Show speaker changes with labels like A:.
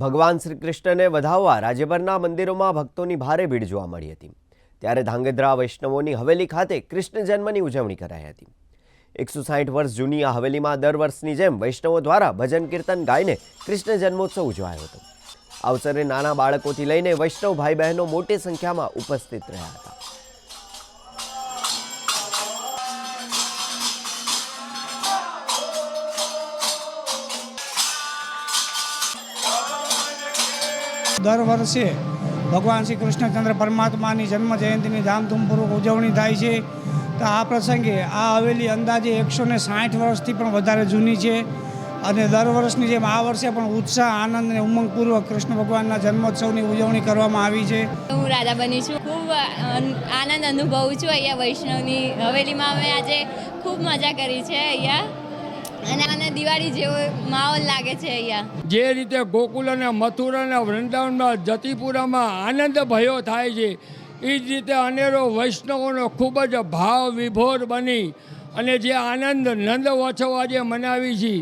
A: ભગવાન શ્રી કૃષ્ણને વધાવવા રાજ્યભરના મંદિરોમાં ભક્તોની ભારે ભીડ જોવા મળી હતી. ત્યારે ધાંગધ્રા વૈષ્ણવોની હવેલી ખાતે કૃષ્ણ જન્મની ઉજવણી કરાઈ હતી. એકસો સાઠ વર્ષ જૂની આ હવેલીમાં દર વર્ષની જેમ વૈષ્ણવો દ્વારા ભજન કીર્તન ગાઈને કૃષ્ણ જન્મોત્સવ ઉજવાયો હતો. અવસરે નાના બાળકોથી લઈને વૈષ્ણવ ભાઈ બહેનો મોટી સંખ્યામાં ઉપસ્થિત રહ્યા હતા.
B: દર વર્ષે ભગવાન શ્રી કૃષ્ણચંદ્ર પરમાત્માની જન્મ જયંતિની ધામધૂમપૂર્વક ઉજવણી થાય છે. તો આ પ્રસંગે આ હવેલી અંદાજે એકસો ને સાઠ વર્ષથી પણ વધારે જૂની છે. અને દર વર્ષની જેમ આ વર્ષે પણ ઉત્સાહ, આનંદ અને ઉમંગપૂર્વક કૃષ્ણ ભગવાનના જન્મોત્સવની ઉજવણી કરવામાં આવી છે.
C: હું રાધા બની છું. ખૂબ આનંદ અનુભવું છું અહીંયા વૈષ્ણવની હવેલીમાં. અમે આજે ખૂબ મજા કરી છે અહીંયા. અને મને દિવાળી જેવો માહોલ લાગે છે અહીંયા.
D: જે રીતે ગોકુલ અને મથુરા અને વૃંદાવનમાં જતીપુરામાં આનંદ ભયો થાય છે, એ જ રીતે અનેરો વૈષ્ણવોનો ખૂબ જ ભાવ વિભોર બની અને જે આનંદ નંદ ઉત્સવ આજે મનાવી છે.